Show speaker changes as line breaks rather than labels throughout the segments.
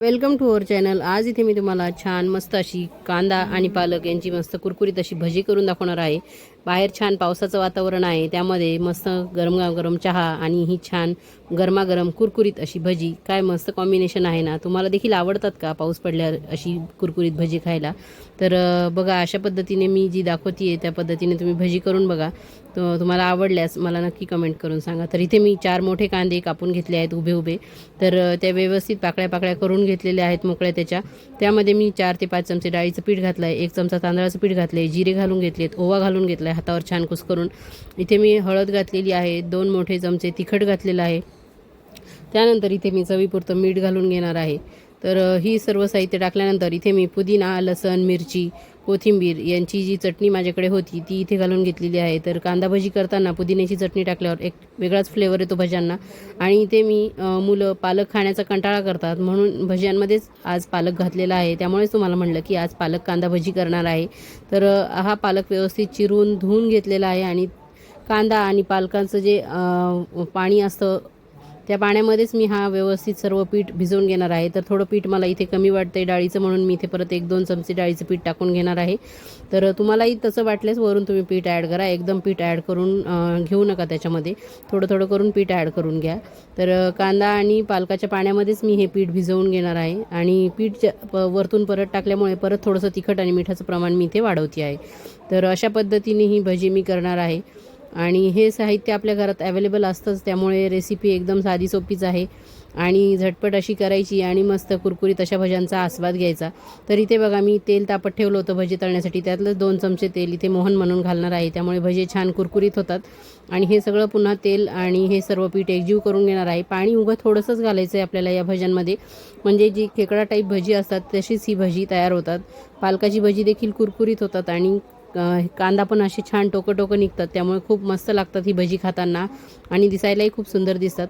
Welcome to our channel. आज इथे मी तुम्हाला छान मस्त अशी कांदा आणि पालक यांची मस्त कुरकुरीत अशी भजी करून दाखवणार आहे. बाहेर छान पावसाचं वातावरण आहे त्यामध्ये मस्त गरम गरम चहा आणि ही छान गरमागरम कुरकुरीत अशी भजी. काय मस्त कॉम्बिनेशन आहे ना. तुम्हाला देखील आवडतात का पाऊस पडल्यावर अशी कुरकुरीत भजी खायला? तर बघा अशा पद्धतीने मी जी दाखवते त्या पद्धतीने तुम्ही भजी करून बघा. तो तुम्हाला आवडल्यास मला नक्की कमेंट करून सांगा. तर इथे मी चार मोठे कांदे कापून घेतले आहेत उभे उभे. तर त्या व्यवस्थित पाकळ्या पाकळ्या करून घेतलेल्या आहेत मोकळ्या त्याच्या. त्यामध्ये मी चार ते पाच चमचे डाळीचं पीठ घातलं आहे एक चमचा तांदळाचं पीठ घातलं आहे जिरे घालून घेतलेत ओवा घालून घेतला आहे हातावर छान कुसकरून इथे मी हळद घातलेली आहे दोन मोठे चमचे तिखट घातलेलं आहे. त्यानंतर इथे मी चवीपुरतं मीठ घालून घेणार आहे. तर ही सर्व साहित्य टाकल्यानंतर इथे मी पुदिना लसण मिरची कोथिंबीर यांची जी चटणी माझ्याकडे होती ती इथे घालून घेतलेली आहे. तर कांदा भजी करताना पुदिन्याची चटणी टाकल्यावर एक वेगळाच फ्लेवर येतो भज्यांना. आणि इथे मी मुलं पालक खाण्याचा कंटाळा करतात. म्हणून भज्यांमध्येच आज पालक घातलेला आहे. त्यामुळेच तुम्हाला म्हणलं की आज पालक कांदा भजी करणार आहे. तर हा पालक व्यवस्थित चिरून धुवून घेतलेला आहे. आणि कांदा आणि पालकांचं जे पाणी असतं त्या पाण्यामध्येच मी हा व्यवस्थित सर्व पीठ भिजवून घेणार आहे. तर थोडं पीठ मला इथे कमी वाटतं आहे डाळीचं म्हणून मी इथे परत एक दोन चमचे डाळीचं पीठ टाकून घेणार आहे. तर तुम्हालाही तसं वाटल्यास वरून तुम्ही पीठ ॲड करा. एकदम पीठ ॲड करून घेऊ नका त्याच्यामध्ये. थोडं थोडं करून पीठ ॲड करून घ्या. तर कांदा आणि पालकाच्या पाण्यामध्येच मी हे पीठ भिजवून घेणार आहे. आणि पीठ प- वरतून परत टाकल्यामुळे परत थोडंसं तिखट आणि मिठाचं प्रमाण मी इथे वाढवते आहे. तर अशा पद्धतीने ही भजी मी करणार आहे. आणि हे साहित्य आपल्या घरात अवेलेबल असतंच त्यामुळे रेसिपी एकदम साधी सोपीच आहे. आणि झटपट अशी करायची आणि मस्त कुरकुरीत अशा भज्यांचा आस्वाद घ्यायचा. तर इथे बघा मी तेल तापत ठेवलं होतं भजे तळण्यासाठी. त्यातलं दोन चमचे तेल इथे मोहन म्हणून घालणार आहे. त्यामुळे भजे छान कुरकुरीत होतात. आणि हे सगळं पुन्हा तेल आणि हे सर्व पीठ एकजीव करून घेणार आहे. पाणी उगं थोडंसंच घालायचं आहे आपल्याला या भज्यांमध्ये. म्हणजे जी खेकडा टाईप भजी असतात तशीच ही भजी तयार होतात. पालकाची भजी देखील कुरकुरीत होतात आणि कांदा पण असे छान टोकं टोकं निघतात त्यामुळे खूप मस्त लागतात ही भजी खाताना आणि दिसायलाही खूप सुंदर दिसतात.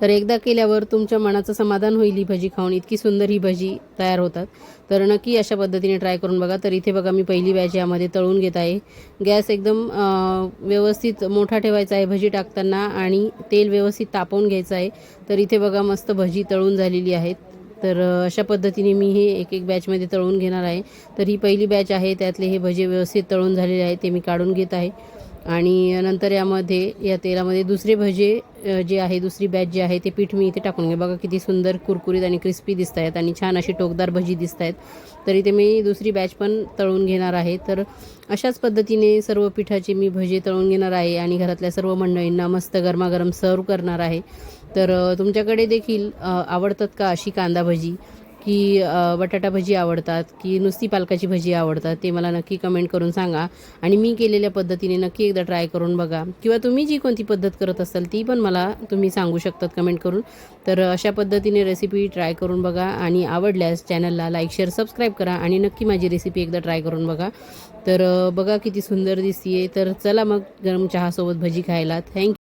तर एकदा केल्यावर तुमच्या मनाचं समाधान होईल ही भजी खाऊन इतकी सुंदर ही भजी तयार होतात. तर नक्की अशा पद्धतीने ट्राय करून बघा. तर इथे बघा मी पहिली बॅच यामध्ये तळून घेत आहे. गॅस एकदम व्यवस्थित मोठा ठेवायचा आहे भजी टाकताना आणि तेल व्यवस्थित तापवून घ्यायचं आहे. तर इथे बघा मस्त भजी तळून झालेली आहेत. तर अशा पद्धतीने मी हे एक एक बॅचमध्ये तळून घेणार आहे. तर ही पहिली बॅच आहे त्यातले हे भजे व्यवस्थित तळून झालेले आहे ते मी काढून घेत आहे. आणि नंतर यामध्ये या तेलामध्ये दुसरे भजे जे आहे दुसरी बॅच जी आहे ते पीठ मी इथे टाकून घे बघा किती सुंदर कुरकुरीत आणि क्रिस्पी दिसत आहेत आणि छान अशी टोकदार भजी दिसत आहेत तर इथे मी दुसरी बॅच पण तळून घेणार आहे. तर अशाच पद्धतीने सर्व पिठाचे मी भजे तळून घेणार आहे आणि घरातल्या सर्व मंडळींना मस्त गरमागरम सर्व करणार आहे. तर तुमच्याकडे देखील आवडतात का अशी कांदा भजी? की बटाटा भजी आवडतात की नुसती पालकाची भजी आवडतात ते मला नक्की कमेंट करून सांगा. आणि मी केलेल्या पद्धतीने नक्की एकदा ट्राय करून बघा. किंवा तुम्ही जी कोणती पद्धत करत असाल ती पण मला तुम्ही सांगू शकतात कमेंट करून. तर अशा पद्धतीने रेसिपी ट्राय करून बघा आणि आवडल्यास चॅनलला लाईक शेअर सबस्क्राईब करा आणि नक्की माझी रेसिपी एकदा ट्राय करून बघा. तर बघा किती सुंदर दिसते तर चला मग गरम चहासोबत भजी खायला. थँक्यू